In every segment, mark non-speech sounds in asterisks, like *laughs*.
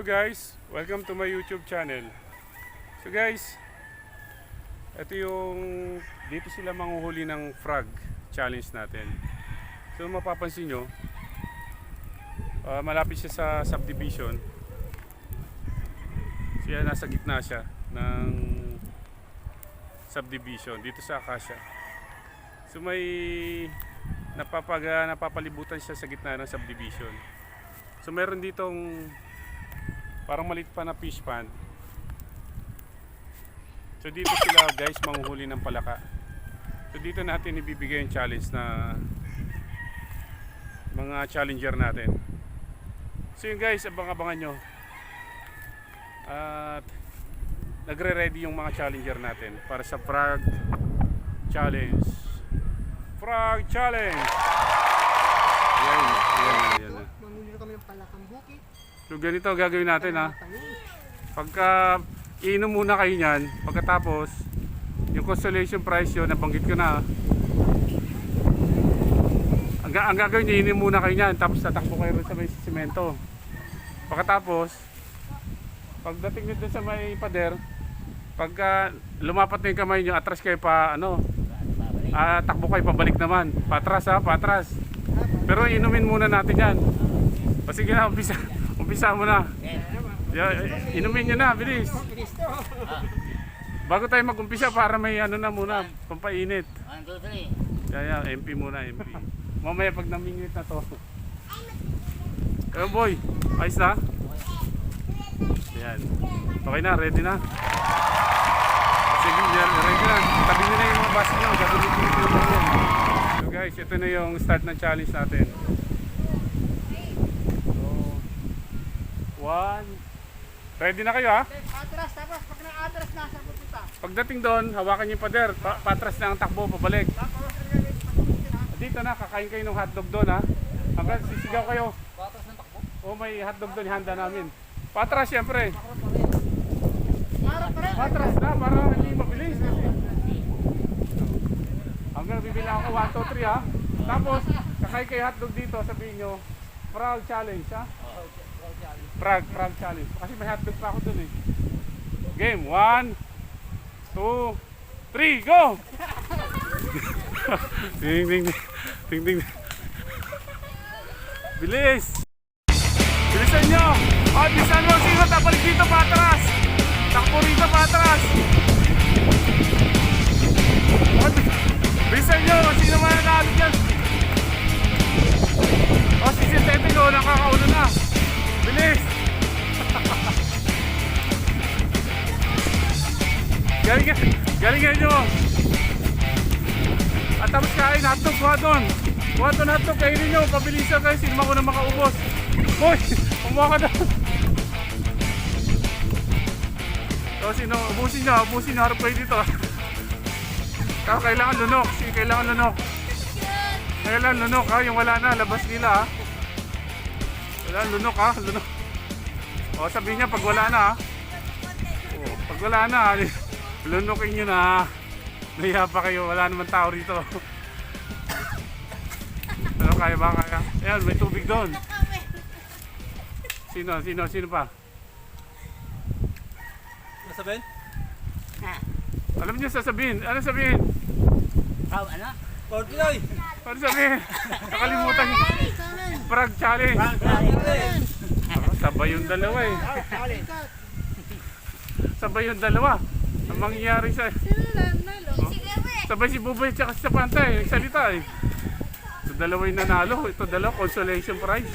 Hello guys, welcome to my YouTube channel. So guys, ito yung dito sila manguhuli ng frog challenge natin. So mapapansin nyo, ah, malapit siya sa subdivision. Siya nasa gitna siya ng subdivision dito sa Acacia. So may napapag, napapalibutan siya sa gitna ng subdivision. So meron ditong parang malit pa na fish pond. So dito sila guys manghuhuli ng palaka. So dito natin ibibigay yung challenge na mga challenger natin. So yun guys, abang-abangan nyo. At nagre-ready yung mga challenger natin para sa frog challenge. Frog challenge! Yan, yan, yan. Mamuli na kami ng palakang buki. So ganito gagawin natin ha. Pagka iinom muna kayo niyan, pagkatapos yung consolation prize yun, nabanggit ko na. Ang, ga- ang gagawin niyo, iinom muna kayo niyan, tapos tatakbo kayo sa may simento. Pagkatapos, pagdating nyo dun sa may pader, pagka lumapat na yung kamay nyo, atras kayo pa, ano, ah, takbo kayo pabalik naman. Patras ha, patras. Pero inumin muna natin yan. O sige na, umpisa, *laughs* umpisa mo na. Yeah, inumin nyo na, bilis. Bago tayo mag-umpisa para may ano na muna, pampainit. One, two, three. Yeah, yeah, MP muna, MP. Mamaya pag namingit na to. Eh boy, ayos na? Yan. Okay na, ready na? Sige, yan, ready na. Tabi nyo na yung mga bus nyo, gagawin ko yung mga yan. So guys, ito na yung start ng challenge natin. So, one. Ready na kayo ha? Atras, tapos pag na-atras na, sa pupunta. Pagdating doon, hawakan niyo yung pader. Pa patras na ang takbo, pabalik. Dito na, kakain kayo ng hotdog doon ha. Hanggang sisigaw kayo. Patras ng takbo. O may hotdog doon, handa namin. Patras siyempre. Patras na, para hindi mabilis. Kasi. Hanggang bibila ako 1, 2, 3 ha. Tapos, kakain kayo hotdog dito, sabihin nyo, frog challenge ha. Frog, frog challenge. Kasi may hotdog pa ako doon eh. Game, 1, 2, 3, go! *laughs* ding, ding, ding, ding, ding. Bilis! Bilisan nyo! O, bilisan nyo! Sino tapalik dito patras? Takbo rito patras! O, bilisan galingan nyo! At tapos kain, hotdog, kuha doon! Kuha doon hotdog, kainin nyo, pabilisan kayo, sino ko na makaubos! Hoy! *laughs* Kumuha ka doon! So, sino, ubusin nyo, ubusin nyo, harap kayo dito. Kaya kailangan lunok, sige, kailangan lunok. Kailangan lunok ha, yung wala na, labas nila ha. Kailangan lunok ha, lunok. O, sabihin niya pag wala na ha. O, pag wala na ha, lunokin nyo na. Nahiya pa kayo, wala naman tao rito. *laughs* Ano kaya ba kaya? Ayan, may tubig doon. Sino, sino, sino pa? Nasabihin? Alam niyo sasabihin, ano sabihin? How, ano? Lord Pinoy! Ano sabihin? Nakalimutan niyo. Frog challenge. Oh, sabay yung dalawa eh. Sabay yung dalawa. Ang mangyayari sa... Oh, sabay si Buboy at si Sapanta eh. Nagsalita eh. Ito dalawa yung nanalo. Ito dalawa consolation prize.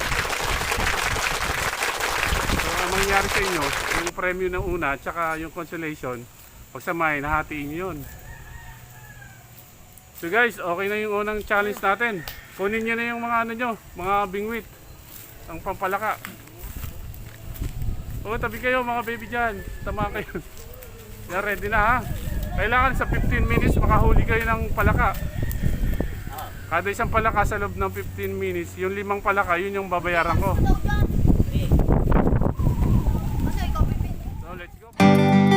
So ang mangyayari sa inyo, yung premyo ng una at saka yung consolation, pagsamahin, hahatiin nyo yun. So guys, okay na yung unang challenge natin. Kunin nyo na yung mga ano nyo, mga bingwit. Ang pampalaka. O, tabi kayo mga baby dyan. Tama kayo. Yan, ready na ha. Kailangan sa 15 minutes makahuli kayo ng palaka. Kada isang palaka sa loob ng 15 minutes, yung limang palaka, yun yung babayaran ko. So, let's go.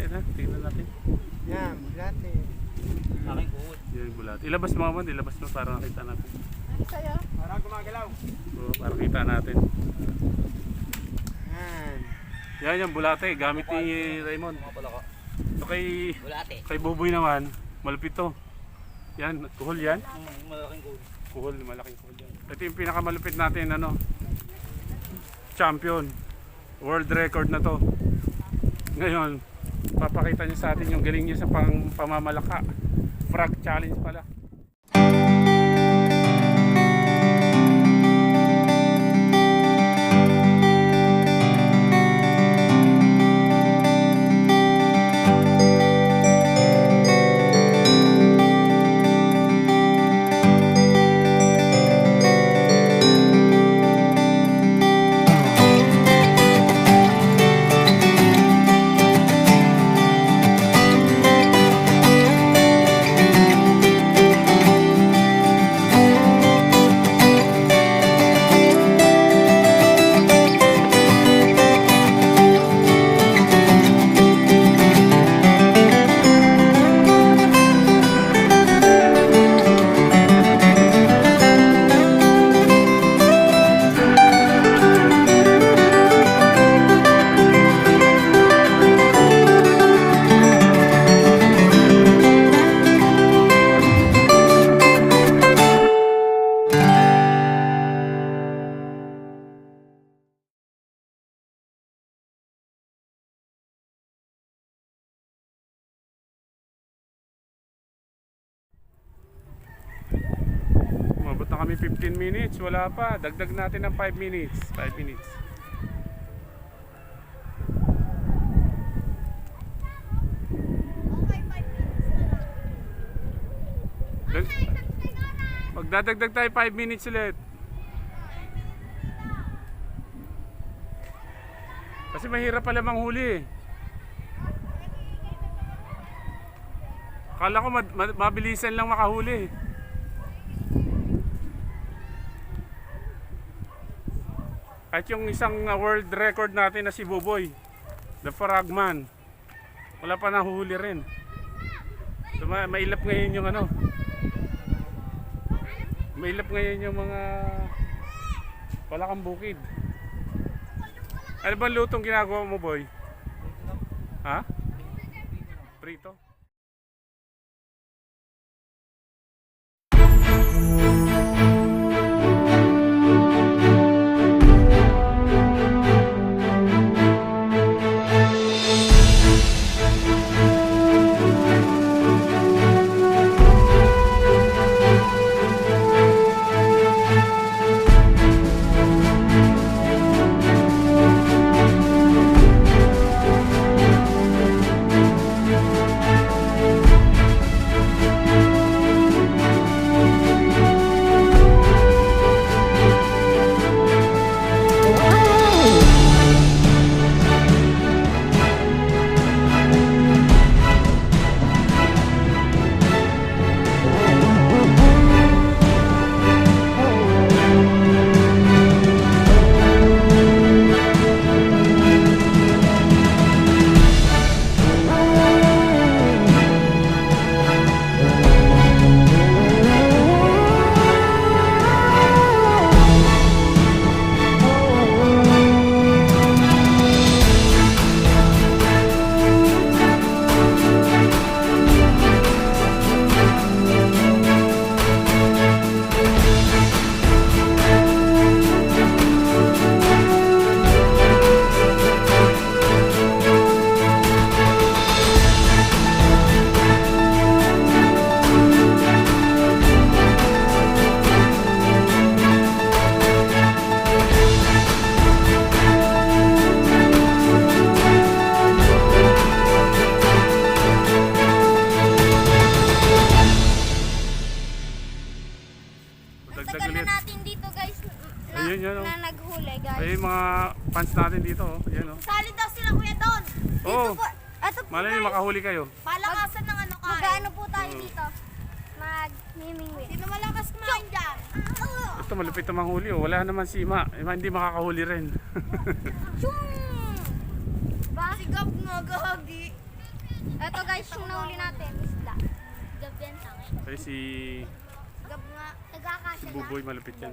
Bulate? Ano? Tingnan natin. Yan, bulate. Aking kuhod. Yan yung bulate. Ilabas mo mo, ilabas mo para nakita natin. Ano sa'yo? Parang gumagalaw. So, para kita natin. Yan. Yan yung bulate, gamit ni Raymond. Mga. So kay, Bulate. kay Buboy naman, malupit to. Yan, kuhol yan. Mm, malaking kuhod. Kuhol, malaking kuhol yan. Ito yung pinakamalupit natin, ano, champion. World record na to. Ngayon, papakita niya sa atin yung galing niya sa pang pamamalaka. Frog challenge pala. Kami 15 minutes, wala pa. Dagdag natin ng 5 minutes. 5 minutes. Dag Magdadagdag tayo 5 minutes ulit. Kasi mahirap pala manghuli eh. Akala ko mad- mad- mabilisan lang makahuli. At yung isang uh, world record natin na si Buboy, the Frogman, wala pa nahuhuli rin. So, ma- mailap ngayon yung ano, mailap ngayon yung mga palakang bukid. Ano bang lutong ginagawa mo, boy? Ha? Prito? Natin dito guys na, Ayun, yun, oh. na naghuli guys. Ay, yung mga fans natin dito, oh. Yan, oh. Sali daw sila kuya doon. Dito Oo. po. Ito po Malay nyo, guys. makahuli kayo. Palakasan ng ano kain. Mag-ano po tayo dito? Mag-mimingwit. Sino malakas kumain dyan? Ito, malupit na manghuli, oh. Wala naman si Ma. Eh, ma, hindi makakahuli rin. *laughs* Chung! Ba? Sigap nga gagi. Ito guys, yung nahuli natin. Isda. Sigap yan sa akin. Ay, si Buboy, malupit yan.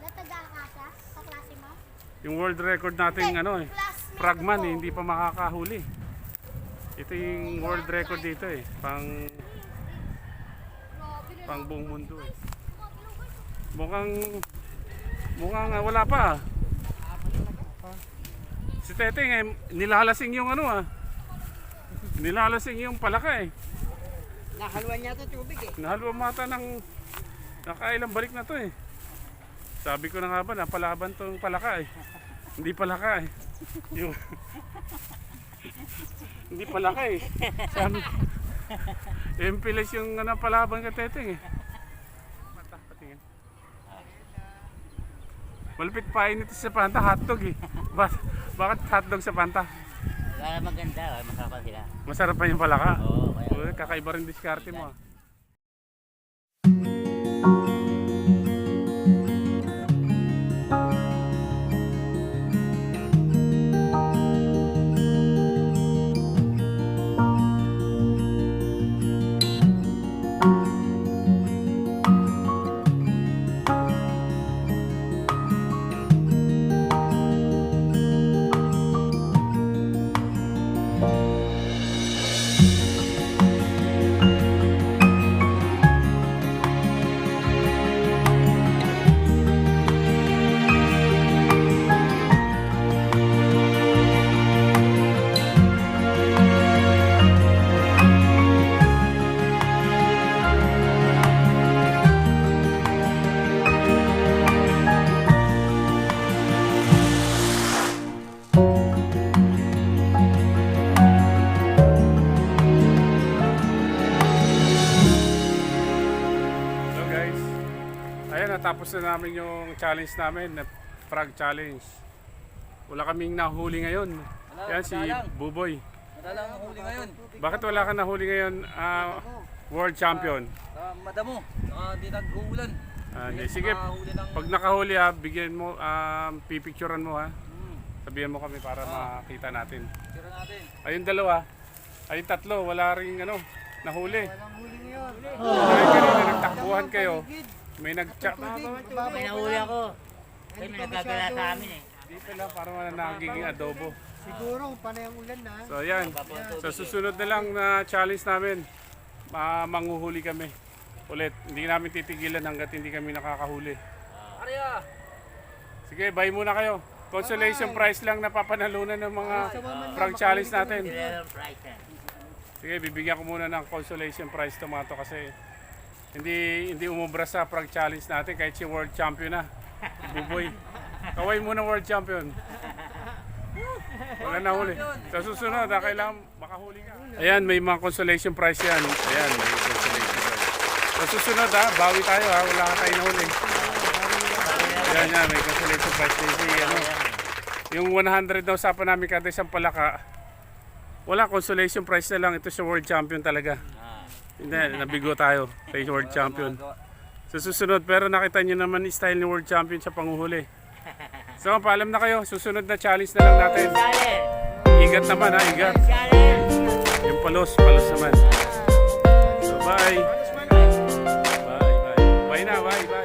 Na tagakasya? Sa klase mo? Yung world record natin, ano eh. Fragman eh, hindi pa makakahuli. Ito yung world record dito eh. Pang, pang buong mundo eh. Mukhang, mukhang ah, wala pa ah. Si Teteng eh, nilalasing yung ano ah. Nilalasing yung palaka eh. Nahaluan niya ito tubig eh. Nahalwa mata ng nakailang balik na to eh. Sabi ko na nga ba, napalaban tong palaka eh. Hindi palaka eh. Yung... *laughs* Hindi palaka eh. Sabi Empilis yung ano, palaban ka teteng eh. Mata, patingin. Malupit pa init sa panta, hotdog eh. Ba bakit hotdog sa panta? Wala maganda, masarap sila. Masarap pa yung palaka. Oo, kaya. Kakaiba rin diskarte mo ah. Natapos na namin yung challenge namin, na frog challenge. Wala kaming nahuli ngayon. Yan si Buboy. Wala lang ang huli ngayon. Bakit wala ka nahuli ngayon, ah, world champion? Uh, madamo, uh, di nag-uulan. Ah, Hindi. Sige, ng... pag nakahuli ha, bigyan mo, um, pipicturean mo ha. Hmm, Sabihan mo kami para makita natin. tira natin. Ayun dalawa, ayun tatlo, wala rin ano, nahuli. Walang huli ngayon. Dahil kanina nagtakbuhan kayo, may nag May nahuli ako. Kasi may nagagala sa amin eh. Dito lang para wala nagiging adobo. Siguro panay ang ulan na. So yan, sa susunod na lang na challenge namin, ma manguhuli kami. Ulit, hindi namin titigilan hanggat hindi kami nakakahuli. Arya! Sige, bye muna kayo. Consolation prize lang na papanalunan ng mga prank challenge natin. Sige, bibigyan ko muna ng consolation prize to mga to kasi hindi hindi umubra sa prank challenge natin kahit si world champion na. Buboy. Kaway muna world champion. Wala na huli. Sa susunod, ha, kailangan makahuli ka. Ayan, may mga consolation prize yan. Ayan, may consolation prize. Sa susunod ha, bawi tayo ha, wala ka tayo nahuli. Ayan yan, may consolation prize din si ano. Yung 100 na usapan namin kada isang palaka, wala, consolation prize na lang. Ito sa world champion talaga. Hindi, nabigo tayo kay world champion. Sa susunod, pero nakita nyo naman style ni world champion sa panguhuli. So, paalam na kayo. Susunod na challenge na lang natin. Igat naman ha, igat. Challenge! Yung palos, palos naman. So, bye. Bye, bye. Bye na, bye.